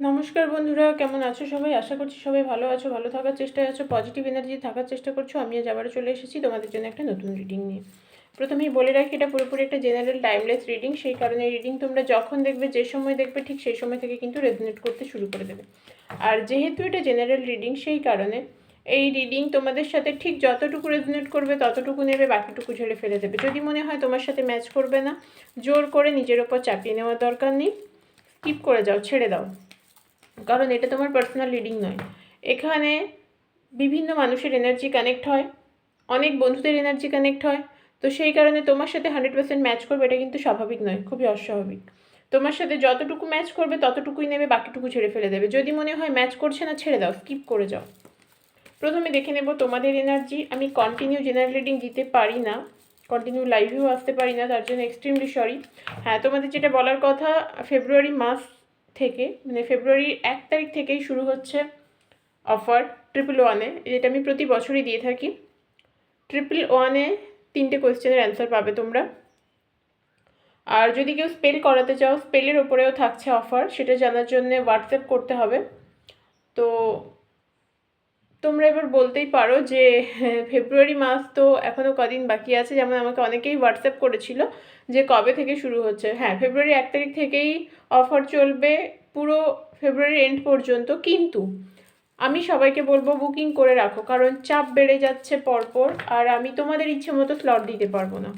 নমস্কার বন্ধুরা, কেমন আছো সবাই? আশা করছি সবাই ভালো আছো, ভালো থাকার চেষ্টায় আছো পজিটিভ এনার্জি থাকার চেষ্টা করছ। আমি আজ আবারও চলে এসেছি তোমাদের জন্য একটা নতুন রিডিং নিয়ে। প্রথমেই বলে রাখি, এটা পুরোপুরি একটা জেনারেল টাইমলেস রিডিং সেই কারণে রিডিং তোমরা যখন দেখবে, যে সময় দেখবে, ঠিক সেই সময় থেকে কিন্তু রেজনেট করতে শুরু করে দেবে। আর যেহেতু এটা জেনারেল রিডিং সেই কারণে এই রিডিং তোমাদের সাথে ঠিক যতটুকু রেজনেট করবে, ততটুকু নেবে, বাকিটুকু ঝেড়ে ফেলে দেবে। যদি মনে হয় তোমার সাথে ম্যাচ করবে না, জোর করে নিজের ওপর চাপিয়ে নেওয়ার দরকার নেই। স্কিপ করে যাও, ছেড়ে দাও। কারণ এটা তোমার পার্সোনাল রিডিং নয়। এখানে বিভিন্ন মানুষের এনার্জি কানেক্ট হয়, অনেক বন্ধুদের এনার্জি কানেক্ট হয়, তো সেই কারণে তোমার সাথে হান্ড্রেড পার্সেন্ট ম্যাচ করবে এটা কিন্তু স্বাভাবিক নয়, খুবই অস্বাভাবিক। তোমার সাথে যতটুকু ম্যাচ করবে ততটুকুই নেবে, বাকিটুকু ছেড়ে ফেলে দেবে। যদি মনে হয় ম্যাচ করছে না, ছেড়ে দাও স্কিপ করে যাও। প্রথমে দেখে নেব তোমাদের এনার্জি আমি কন্টিনিউ জেনারেল রিডিং দিতে পারি না কন্টিনিউ লাইভেও আসতে পারি না, তার জন্য এক্সট্রিমলি সরি হ্যাঁ তোমাদের যেটা বলার কথা ফেব্রুয়ারি মাস থেকে মানে ফেব্রুয়ারির এক তারিখ থেকেই শুরু হচ্ছে অফার ট্রিপল ওয়ানে যেটা আমি প্রতি বছরই দিয়ে থাকি। ট্রিপল ওয়ানে তিনটে কোয়েশ্চেনের অ্যান্সার পাবে তোমরা। আর যদি কেউ স্পেল করাতে চাও, স্পেলের ওপরেও থাকছে অফার, সেটা জানার জন্য হোয়াটসঅ্যাপ করতে হবে। তো তোমরা এবার বলতেই পারো যে হ্যাঁ, ফেব্রুয়ারি মাস তো এখনও কদিন বাকি আছে। যেমন আমাকে অনেকেই হোয়াটসঅ্যাপ করেছিল যে কবে থেকে শুরু হচ্ছে? হ্যাঁ ফেব্রুয়ারি এক তারিখ থেকেই অফার চলবে পুরো ফেব্রুয়ারি এন্ড পর্যন্ত। কিন্তু আমি সবাইকে বলব বুকিং করে রাখো কারণ চাপ বেড়ে যাচ্ছে পরপর আর আমি তোমাদের ইচ্ছে মতো স্লট দিতে পারব না।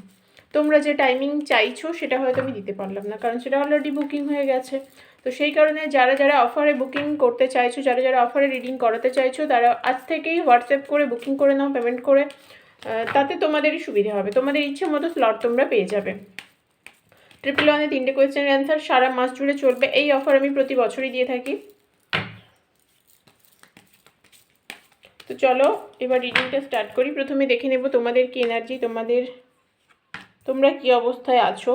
তোমরা যে টাইমিং চাইছো, সেটা হয়তো আমি দিতে পারলাম না, কারণ সেটা অলরেডি বুকিং হয়ে গেছে। তো সেই কারণে যারা যারা অফারে বুকিং করতে চাইছো, যারা যারা অফারে রিডিং করাতে চাইছো, তারা আজ থেকেই হোয়াটসঅ্যাপ করে বুকিং করে নাও পেমেন্ট করে তাতে তোমাদেরই সুবিধা হবে। তোমাদের ইচ্ছে মতো স্লট তোমরা পেয়ে যাবে। ট্রিপল ওয়ানে তিনটে কোয়েশ্চেনের অ্যান্সার সারা মাস জুড়ে চলবে। এই অফার আমি প্রতি বছরই দিয়ে থাকি। তো চলো, এবার রিডিংটা স্টার্ট করি। প্রথমে দেখে নেব তোমাদের কি এনার্জি তোমাদের তোমরা কি অবস্থায় আছো?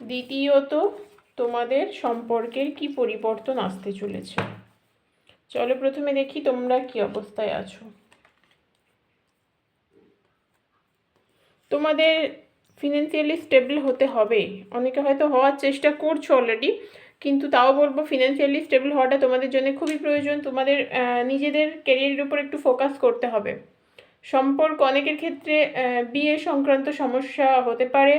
দ্বিতীয়ত, তোমাদের সম্পর্কের কি পরিবর্তন আসতে চলেছে? চলো প্রথমে দেখি তোমরা কি অবস্থায় আছো। তোমাদের ফিনান্সিয়ালি স্টেবল হতে হবে। অনেকে হয়তো হওয়ার চেষ্টা করছ অলরেডি কিন্তু তাও বলব ফিনান্সিয়ালি স্টেবল হওয়াটা তোমাদের জন্য খুবই প্রয়োজন। তোমাদের নিজেদের কেরিয়ারের উপর একটু ফোকাস করতে হবে। সম্পর্ক অনেকের ক্ষেত্রে বিয়ে সংক্রান্ত সমস্যা হতে পারে।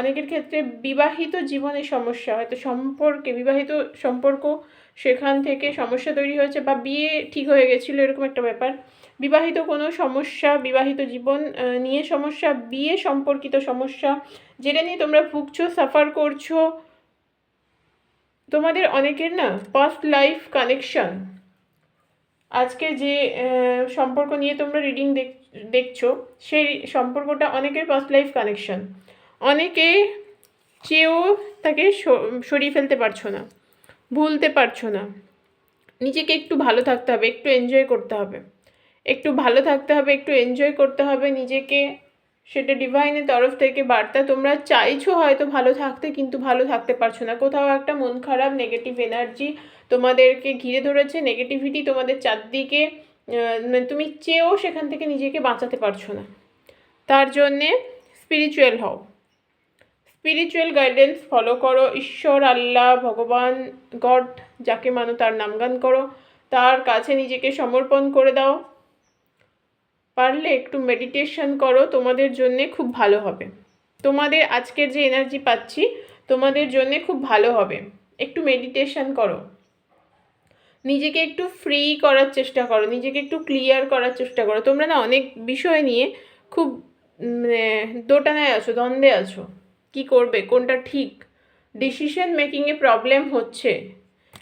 অনেকের ক্ষেত্রে বিবাহিত জীবনে সমস্যা, হয়তো সম্পর্কে বিবাহিত সম্পর্ক সেখান থেকে সমস্যা তৈরি হয়েছে বা বিয়ে ঠিক হয়ে গেছিল, এরকম একটা ব্যাপার। বিবাহিত কোনো সমস্যা, বিবাহিত জীবন নিয়ে সমস্যা, বিয়ে সম্পর্কিত সমস্যা, যেটা নিয়ে তোমরা ভুগছো সাফার করছ তোমাদের অনেকের না পাস্ট লাইফ কানেকশন আজকে যে সম্পর্ক নিয়ে তোমরা রিডিং দেখছ, সেই সম্পর্কটা অনেকের পাস্ট লাইফ কানেকশন অনেকে চেয়েও তাকে সরিয়ে ফেলতে পারছ না, ভুলতে পারছ না। নিজেকে একটু ভালো থাকতে হবে, একটু এনজয় করতে হবে। একটু ভালো থাকতে হবে, একটু এনজয় করতে হবে নিজেকে। সেটা ডিভাইনের তরফ থেকে বার্তা। তোমরা চাইছো হয়তো ভালো থাকতে, কিন্তু ভালো থাকতে পারছ না। কোথাও একটা মন খারাপ নেগেটিভ এনার্জি তোমাদেরকে ঘিরে ধরেছে। নেগেটিভিটি তোমাদের চারদিকে মানে তুমি চেয়েও সেখান থেকে নিজেকে বাঁচাতে পারছ না। তার জন্যে স্পিরিচুয়াল হও। স্পিরিচুয়াল গাইডেন্স ফলো করো। ঈশ্বর, আল্লাহ, ভগবান, গড, যাকে মানো তার নামগান করো। তার কাছে নিজেকে সমর্পণ করে দাও। পারলে একটু মেডিটেশন করো, তোমাদের জন্যে খুব ভালো হবে। তোমাদের আজকের যে এনার্জি পাচ্ছি, তোমাদের জন্যে খুব ভালো হবে। একটু মেডিটেশন করো। নিজেকে একটু ফ্রি করার চেষ্টা করো, নিজেকে একটু ক্লিয়ার করার চেষ্টা করো। তোমরা না অনেক বিষয় নিয়ে খুব মানে দোটানায় আছো, দ্বন্দ্বে আছো। কি করবে? কোনটা ঠিক? ডিসিশন মেকিংয়ে প্রবলেম হচ্ছে।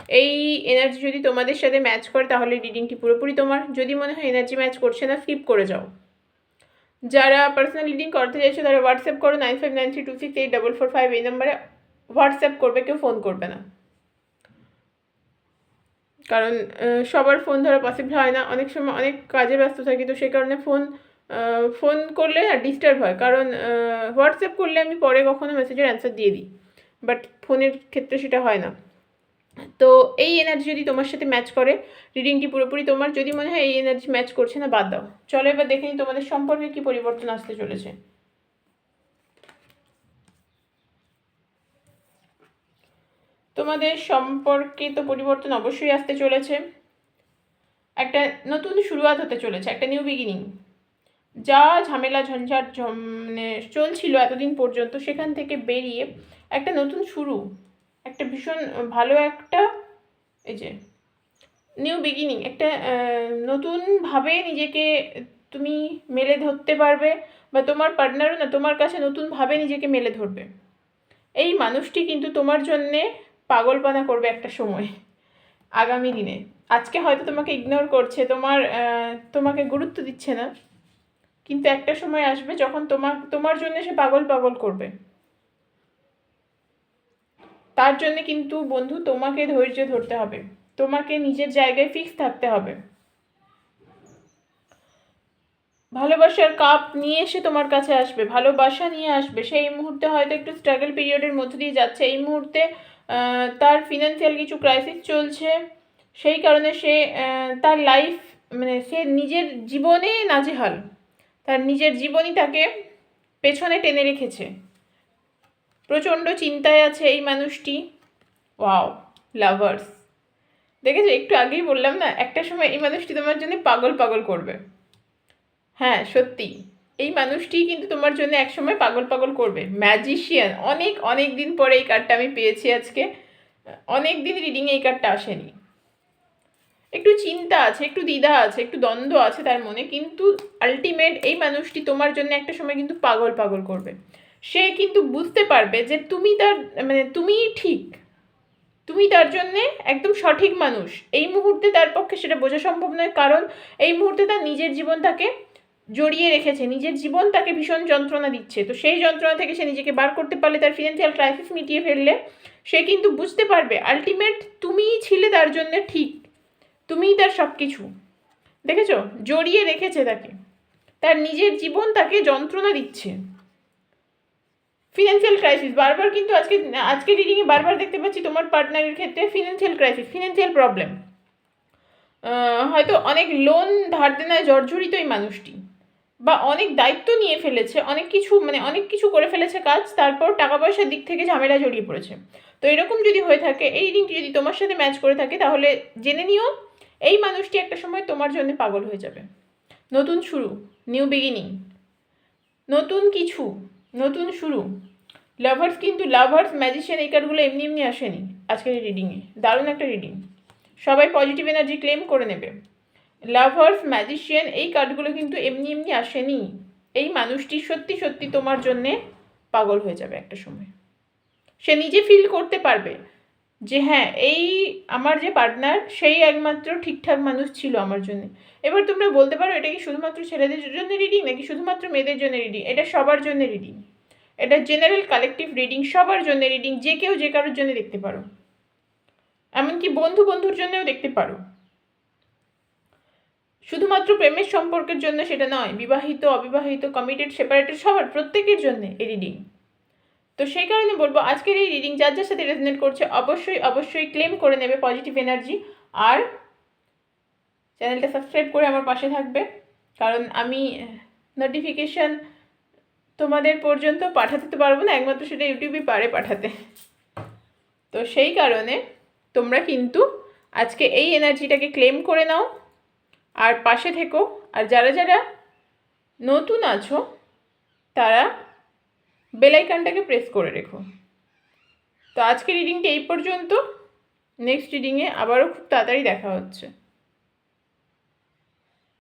এই এনার্জি যদি তোমাদের সাথে ম্যাচ করে, তাহলে রিডিংটি পুরোপুরি তোমার। যদি মনে হয় এনার্জি ম্যাচ করছে না স্কিপ করে যাও। যারা পার্সোনাল রিডিং করতে চাইছো, তারা হোয়াটসঅ্যাপ করো nine five nine three two six eight double four five এই নাম্বারে হোয়াটসঅ্যাপ করবে, কেউ ফোন করবে না। কারণ সবার ফোন ধরা পসিবল হয় না। অনেক সময় অনেক কাজে ব্যস্ত থাকি, তো সেই কারণে ফোন ফোন করলে না ডিস্টার্ব হয়। কারণ হোয়াটসঅ্যাপ করলে আমি পরে কখনো মেসেজের অ্যান্সার দিয়ে দিই। বাট ফোনের ক্ষেত্রে সেটা হয় না। তো এই এনার্জি যদি তোমার সাথে ম্যাচ করে রিডিংটি পুরোপুরি তোমার? যদি মনে হয় এই এনার্জি ম্যাচ করছে না, বাদ দাও। চলো এবার দেখে নিই তোমাদের সম্পর্কে কী পরিবর্তন আসতে চলেছে। তোমাদের সম্পর্কে তো পরিবর্তন অবশ্যই আসতে চলেছে। একটা নতুন শুরুয়াত হতে চলেছে, একটা নিউ বিগিনিং যা ঝামেলা, ঝঞ্ঝাট মানে চলছিল এতদিন পর্যন্ত, সেখান থেকে বেরিয়ে একটা নতুন শুরু একটা ভীষণ ভালো একটা, এই যে নিউ বিগিনিং একটা নতুনভাবে নিজেকে তুমি মেলে ধরতে পারবে বা তোমার পার্টনারও না, তোমার কাছে নতুনভাবে নিজেকে মেলে ধরবে। এই মানুষটি কিন্তু তোমার জন্যে পাগলপানা করবে একটা সময়, আগামী দিনে। আজকে হয়তো তোমাকে ইগনোর করছে, তোমার তোমাকে গুরুত্ব দিচ্ছে না, কিন্তু একটা সময় আসবে যখন তোমার তোমার জন্য সে পাগল পাগল করবে। তার জন্য কিন্তু বন্ধু তোমাকে ধৈর্য ধরতে হবে। তোমাকে নিজের জায়গায় ফিক্স থাকতে হবে। ভালোবাসার কাপ নিয়ে এসে তোমার কাছে আসবে, ভালোবাসা নিয়ে আসবে। সেই মুহূর্তে হয়তো একটু স্ট্রাগল পিরিয়ডের মধ্যে দিয়ে যাচ্ছে। এই মুহূর্তে তার ফিনান্সিয়াল কিছু ক্রাইসিস চলছে। সেই কারণে সে তার লাইফ মানে সে নিজের জীবনে নাজেহাল। তার নিজের জীবনই তাকে পেছনে টেনে রেখেছে। প্রচণ্ড চিন্তায় আছে এই মানুষটি। Wow, lovers. দেখেছ, একটু আগেই বললাম না, একটা সময় এই মানুষটি তোমার জন্য পাগল পাগল করবে। হ্যাঁ সত্যি। এই মানুষটি কিন্তু তোমার জন্য একসময় পাগল পাগল করবে। ম্যাজিশিয়ান। অনেক অনেক দিন পরে এই কার্ডটা আমি পেয়েছি আজকে। অনেক দিন রিডিংয়ে এই কার্ডটা আসেনি। একটু চিন্তা আছে, একটু দ্বিধা আছে, একটু দ্বন্দ্ব আছে তার মনে, কিন্তু আলটিমেট এই মানুষটি তোমার জন্য একটা সময় কিন্তু পাগল পাগল করবে। সে কিন্তু বুঝতে পারবে যে তুমি তার মানে তুমিই ঠিক। তুমি তার জন্যে একদম সঠিক মানুষ। এই মুহূর্তে তার পক্ষে সেটা বোঝা সম্ভব নয়, কারণ এই মুহূর্তে তার নিজের জীবন তাকে জড়িয়ে রেখেছে, নিজের জীবন তাকে ভীষণ যন্ত্রণা দিচ্ছে। তো সেই যন্ত্রণা থেকে সে নিজেকে বার করতে পারলে, তার ফিনান্সিয়াল ক্রাইসিস মিটিয়ে ফেললে, সে কিন্তু বুঝতে পারবে আলটিমেট তুমিই ছিলে তার জন্য ঠিক। তুমিই তার সব কিছু দেখেছ? জড়িয়ে রেখেছে তাকে। তার নিজের জীবন তাকে যন্ত্রণা দিচ্ছে। ফিনান্সিয়াল ক্রাইসিস বারবার কিন্তু আজকে আজকে রিডিংয়ে বারবার দেখতে পাচ্ছি তোমার পার্টনারের ক্ষেত্রে ফিনান্সিয়াল ক্রাইসিস ফিনান্সিয়াল প্রবলেম হয়তো অনেক লোন ধার দেনায় জর্জরিত এই মানুষটি বা অনেক দায়িত্ব নিয়ে ফেলেছে, অনেক কিছু মানে অনেক কিছু করে ফেলেছে কাজ, তারপর টাকা পয়সার দিক থেকে ঝামেলা জড়িয়ে পড়েছে। তো এরকম যদি হয়ে থাকে, এই রিডিংটি যদি তোমার সাথে ম্যাচ করে থাকে, তাহলে জেনে নিও, এই মানুষটি একটা সময় তোমার জন্য পাগল হয়ে যাবে। নতুন শুরু নিউ বিগিনিং নতুন কিছু নতুন শুরু। লাভার্স কিন্তু লাভার্স ম্যাজিশিয়ান এই কার্ডগুলো এমনি এমনি আসেনি আজকের এই রিডিংয়ে দারুণ একটা রিডিং সবাই পজিটিভ এনার্জি ক্লেম করে নেবে। লাভার্স ম্যাজিশিয়ান এই কার্ডগুলো কিন্তু এমনি এমনি আসেনি। এই মানুষটি সত্যি সত্যি তোমার জন্যে পাগল হয়ে যাবে একটা সময়। সে নিজে ফিল করতে পারবে। যে হ্যাঁ এই আমার যে পার্টনার সেই একমাত্র ঠিকঠাক মানুষ ছিল আমার জন্য। এবার তোমরা বলতে পারো, এটা কি শুধুমাত্র ছেলেদের জন্য রিডিং নাকি শুধুমাত্র মেয়েদের জন্য রিডিং এটা সবার জন্য রিডিং এটা জেনারেল কালেকটিভ রিডিং সবার জন্য রিডিং যে কেউ যে কারোর জন্য দেখতে পারো। এমনকি বন্ধু বন্ধুর জন্যও দেখতে পারো। শুধুমাত্র প্রেমের সম্পর্কের জন্য সেটা নয়, বিবাহিত, অবিবাহিত কমিটেড সেপারেটেড সবার প্রত্যেকের জন্য এই রিডিং তো সেই কারণে বলব, আজকের এই রিডিং যার যার সাথে রেজনেট করছে, অবশ্যই অবশ্যই ক্লেম করে নেবে পজিটিভ এনার্জি আর চ্যানেলটা সাবস্ক্রাইব করে আমার পাশে থাকবে। কারণ আমি নোটিফিকেশান তোমাদের পর্যন্ত পাঠাতে তো পারব না, একমাত্র সেটা ইউটিউবই পারে পাঠাতে। তো সেই কারণে তোমরা কিন্তু আজকে এই এনার্জিটাকে ক্লেম করে নাও, আর পাশে থেকো। আর যারা যারা নতুন আছো, তারা বেলাইকানটাকে প্রেস করে রেখো। তো আজকে রিডিংটা এই পর্যন্ত। নেক্সট রিডিংয়ে আবারও খুব তাড়াতাড়ি দেখা হচ্ছে।